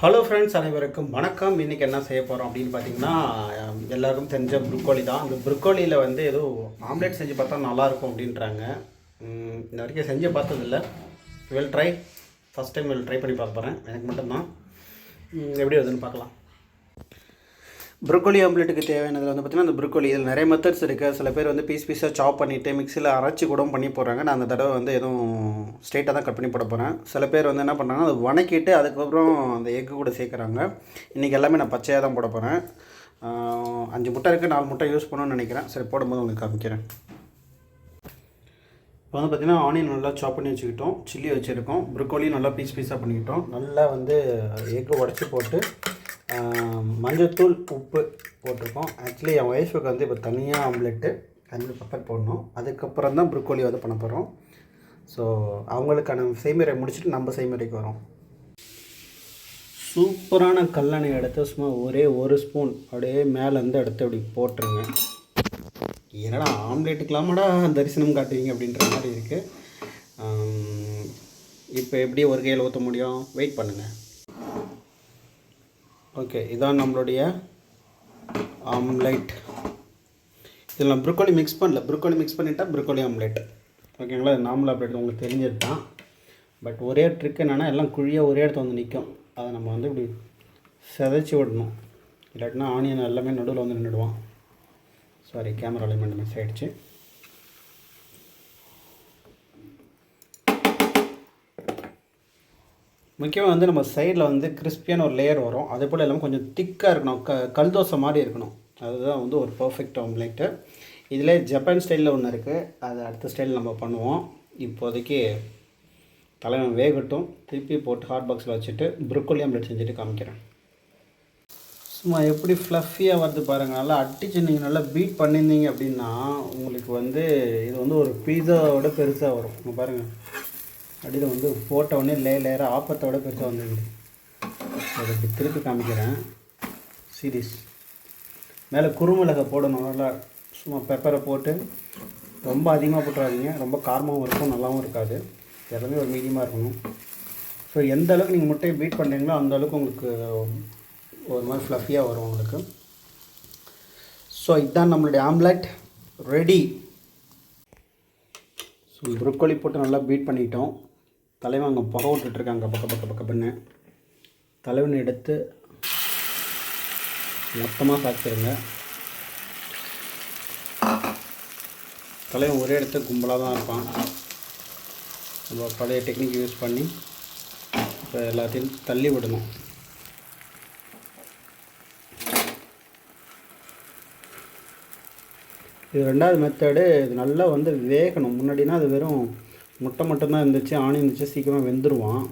Hello friends அனைவருக்கும் வணக்கம். இன்றைக்கி என்ன செய்ய போகிறோம் அப்படின்னு பார்த்தீங்கன்னா எல்லாருக்கும் தெரிஞ்ச புரோக்கோலி தான். அந்த புரோக்கோலியில் வந்து ஏதோ ஆம்லேட் செஞ்சு பார்த்தா நல்லாயிருக்கும் அப்படின்றாங்க. இந்த வரைக்கும் செஞ்சு பார்த்ததில்ல. Will try first time will try பண்ணி பார்க்க போகிறேன் எனக்கு மட்டும்தான். எப்படி வருதுன்னு பார்க்கலாம். ப்ரொக்கோலி ஆம்லேட்டுக்கு தேவையானதில் வந்து பார்த்திங்கன்னா அந்த ப்ரொக்கோலி இதில் நிறைய மெத்தட்ஸ் இருக்குது சில பேர் வந்து பீஸ் பீஸாக சாப் பண்ணிவிட்டு மிக்சியில் அரைச்சி கூட பண்ணி போடுறாங்க. நான் அந்த தடவை வந்து எதுவும் ஸ்ட்ரெயிட்டாக தான் கட் பண்ணி போட போகிறேன் சில பேர் வந்து என்ன பண்ணுறாங்க அதை வணக்கிட்டு அதுக்கப்புறம் அந்த எக்கு கூட சேர்க்குறாங்க. இன்றைக்கி எல்லாமே நான் பச்சையாக தான் போட போகிறேன் அஞ்சு முட்டை இருக்குது நாலு முட்டை யூஸ் பண்ணணும்னு நினைக்கிறேன். சரி போடும்போது உங்களுக்கு காமிக்கிறேன். இப்போ வந்து பார்த்திங்கன்னா ஆனியன் நல்லா சாப் பண்ணி வச்சுக்கிட்டோம். சில்லி வச்சுருக்கோம். ப்ரொக்கோலியும் நல்லா பீஸ் பீஸாக பண்ணிக்கிட்டோம். நல்லா வந்து எக்கு உடச்சி போட்டு மஞ்சத்தூள் உப்பு போட்டிருக்கோம். ஆக்சுவலி என் ஒய்ஃபுக்கு வந்து இப்போ தனியாக ஆம்லெட்டு அஞ்சு பெப்பர் போடணும். அதுக்கப்புறம் தான் ப்ரொக்கோலி வந்து பண்ண போகிறோம் ஸோ அவங்களுக்கான செய்முறை முடிச்சுட்டு நம்ம செய்முறைக்கு வரோம். சூப்பரான கல்லணை எடுத்து சும்மா ஒரே ஒரு ஸ்பூன் அப்படியே மேலேருந்து எடுத்து அப்படி போட்டுருங்க. என்னடா ஆம்லேட்டுக்கெல்லாமடா தரிசனம் காட்டுவீங்க அப்படின்ற மாதிரி இருக்குது இப்போ எப்படி ஒரு கையில் ஊற்ற முடியும்? வெயிட் பண்ணுங்கள் ஓகே இதான் நம்மளுடைய ஆம்லைட் இதில் நான் ப்ரொக்கோலி மிக்ஸ் பண்ணல. ப்ரொக்கோலி மிக்ஸ் பண்ணிட்டால் ப்ரொக்கோலி ஆம்லேட் ஓகேங்களா நார்மல் ஆம்லேட் உங்களுக்கு தெரிஞ்சது தான் பட் ஒரே ட்ரிக் என்னென்னா எல்லாம் குழியாக ஒரே இடத்துல வந்து நிற்கும் அதை நம்ம வந்து இப்படி சிதைச்சி விடணும். இல்லாட்டினா ஆனியன் எல்லாமே நடுவில் வந்து நின்றுடுவான். சாரி கேமரா அலைமெண்ட் மிஸ் ஆகிடுச்சு முக்கியமாக வந்து நம்ம சைடில் வந்து கிறிஸ்பியான ஒரு லேயர் வரும். அதே போல் எல்லாமே கொஞ்சம் திக்காக இருக்கணும். க கல் தோசை மாதிரி இருக்கணும். அதுதான் வந்து ஒரு பர்ஃபெக்ட் ஆம்லேட்டு இதில் ஜப்பான் ஸ்டைலில் ஒன்று இருக்குது அது அடுத்த ஸ்டைல் நம்ம பண்ணுவோம். இப்போதைக்கு தலைவன் வேகட்டும். திருப்பி போட்டு ஹாட் பாக்ஸில் வச்சுட்டு ப்ரொக்கோலி ஆம்லேட் செஞ்சுட்டு காமிக்கிறேன். சும்மா எப்படி ஃப்ளஃபியாக வருது பாருங்கள் நல்லா அடிச்சு நீங்கள் நல்லா பீட் பண்ணியிருந்தீங்க அப்படின்னா உங்களுக்கு வந்து இது வந்து ஒரு பீஸாவோட பெருசாக வரும். பாருங்கள் அடியில் வந்து போட்டவுடனே லே லேயராக ஆப்பத்தோட பெருசாக வந்துடுது அதை இப்படி திருப்பி காமிக்கிறேன். சீரிஸ். மேலே குறுமிளகை போடணும் நல்லா சும்மா பெப்பரை போட்டு ரொம்ப அதிகமாக போட்டுறாதீங்க. ரொம்ப காரமாகவும் இருக்கும் நல்லாவும் இருக்காது. எல்லாமே ஒரு மீடியமாக இருக்கணும். ஸோ எந்த அளவுக்கு நீங்கள் முட்டையை பீட் பண்ணுறீங்களோ அந்த அளவுக்கு உங்களுக்கு ஒரு மாதிரி ஃப்ளஃபியாக வரும் உங்களுக்கு. ஸோ இதுதான் நம்மளுடைய ஆம்லெட் ரெடி ஸோ ப்ரொக்கோலி போட்டு நல்லா பீட் பண்ணிட்டோம். தலைவன் அங்கே புகை விட்டுட்ருக்காங்க. பக்க பக்க பக்க பண்ணு தலைவனை எடுத்து மொத்தமாக சாப்பிடுங்க தலைவன் ஒரே இடத்துல கும்பலாக தான் இருப்பான். நம்ம பழைய டெக்னிக் யூஸ் பண்ணி இப்போ எல்லாத்தையும் தள்ளி விடணும். இது ரெண்டாவது மெத்தடு இது நல்லா வந்து வேகணும். முன்னாடினா அது வெறும் முட்டை மட்டும்தான் இருந்துச்சு ஆணி இருந்துச்சு சீக்கிரமாக வெந்துருவான்.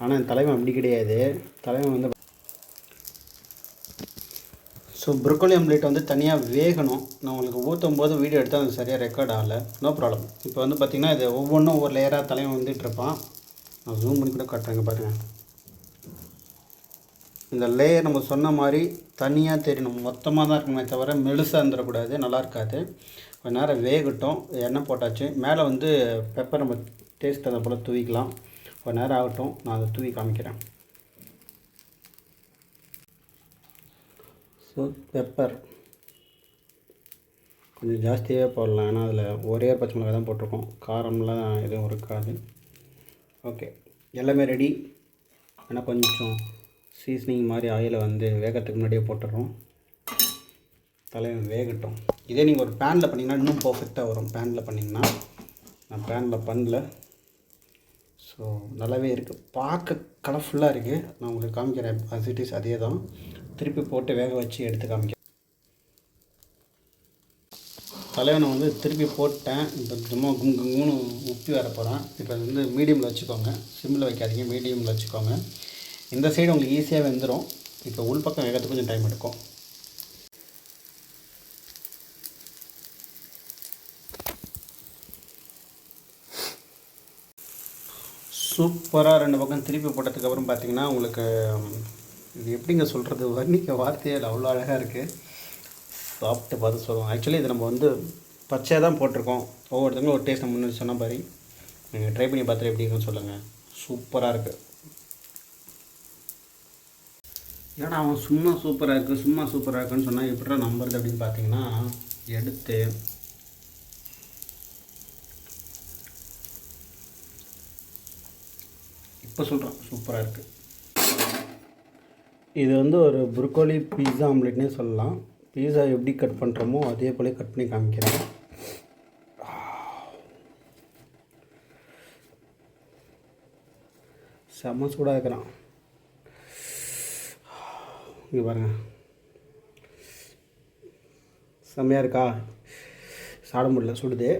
ஆனால் என் தலைவன் அப்படி கிடையாது. தலைவன் வந்து ஸோ ப்ரொக்கோலி ஆம்லேட் வந்து தனியாக வேகணும். நான் உங்களுக்கு ஊற்றும் போது வீடியோ எடுத்தால் அது சரியாக ரெக்கார்ட் ஆகலை. நோ ப்ராப்ளம் இப்போ வந்து பார்த்திங்கன்னா இது ஒவ்வொன்றும் ஒவ்வொரு லேயராக தலைவன் வந்துட்டு இருப்பான். நான் ஜூம் பண்ணி கூட காட்டுறேங்க பாருங்கள் இந்த லேயர் நம்ம சொன்ன மாதிரி தனியாக தெரியணும். மொத்தமாக தான் இருக்கணுமே தவிர மெலுசாக இருந்துடக்கூடாது. நல்லா இருக்காது. கொஞ்ச நேரம் வேகட்டும். எண்ணெய் போட்டாச்சு. மேலே வந்து பெப்பர் நம்ம டேஸ்ட் அதை போல் தூவிக்கலாம். கொஞ்ச நேரம் ஆகட்டும். நான் அதை தூவி காமிக்கிறேன். ஸோ பெப்பர் கொஞ்சம் ஜாஸ்தியாகவே போடலாம். ஏன்னா அதில் ஒரே பச்சை மிளகாய் தான் போட்டிருக்கோம். காரம்லாம் எதுவும் இருக்காது. ஓகே எல்லாமே ரெடி ஆனால் கொஞ்சம் சீசனிங் மாதிரி ஆயிலை வந்து வேகத்துக்கு முன்னாடியே போட்டுடுறோம். தலைவன் வேகட்டும். இதே நீங்கள் ஒரு பேனில் பண்ணிங்கன்னா இன்னும் பர்ஃபெக்டாக வரும். பேனில் பண்ணிங்கன்னா நான் பேனில் பண்ணல. ஸோ நல்லாவே இருக்குது பார்க்க கலர்ஃபுல்லாக இருக்குது நான் உங்களுக்கு காமிக்கிறேன். அசிட்டிஸ் அதே தான் திருப்பி போட்டு வேக வச்சு எடுத்து காமிக்கிறேன். தலைவனை வந்து திருப்பி போட்டேன். இப்போ சும்மா கும் கும்னு உப்பி வர போகிறேன் இப்போ வந்து மீடியமில் வச்சுக்கோங்க. சிம்மில் வைக்காதீங்க. மீடியமில் வச்சுக்கோங்க. இந்த சைடு உங்களுக்கு ஈஸியாக வெந்துடும் இப்போ உள் பக்கம் வேகிறதுக்கு கொஞ்சம் டைம் எடுக்கும். சூப்பராக ரெண்டு பக்கம் திருப்பி போட்டதுக்கப்புறம் பார்த்தீங்கன்னா உங்களுக்கு இது எப்படிங்க சொல்கிறது வர்ணிக்க வார்த்தையில் அவ்வளோ அழகாக இருக்குது சாப்பிட்டு பார்த்து சொல்லுவோம் ஆக்சுவலி இது நம்ம வந்து பச்சையாக தான் போட்டிருக்கோம். ஒவ்வொருத்தங்களும் ஒரு டேஸ்ட் நம்ம முன்னாடி சொன்ன மாதிரி. நீங்கள் ட்ரை பண்ணி பார்த்துட்டு எப்படி இருக்குன்னு சொல்லுங்கள் சூப்பராக இருக்குது ஏன்னா அவன் சும்மா சூப்பராக இருக்குது சும்மா சூப்பராக இருக்குன்னு சொன்னால் எப்படிடா நம்புறது அப்படின்னு பார்த்தீங்கன்னா எடுத்து. இப்போ சொல்கிறான் சூப்பராக இருக்குது இது வந்து ஒரு புரோக்கோலி பீஸா ஆம்லெட்னே சொல்லலாம். பீஸா எப்படி கட் பண்ணுறோமோ அதே போல கட் பண்ணி காமிக்கிறேன். செம்ம சூடாக இருக்கிறான். இங்கே பாருங்கள் செம்மையாக இருக்கா? சாட முடியல சுடுது.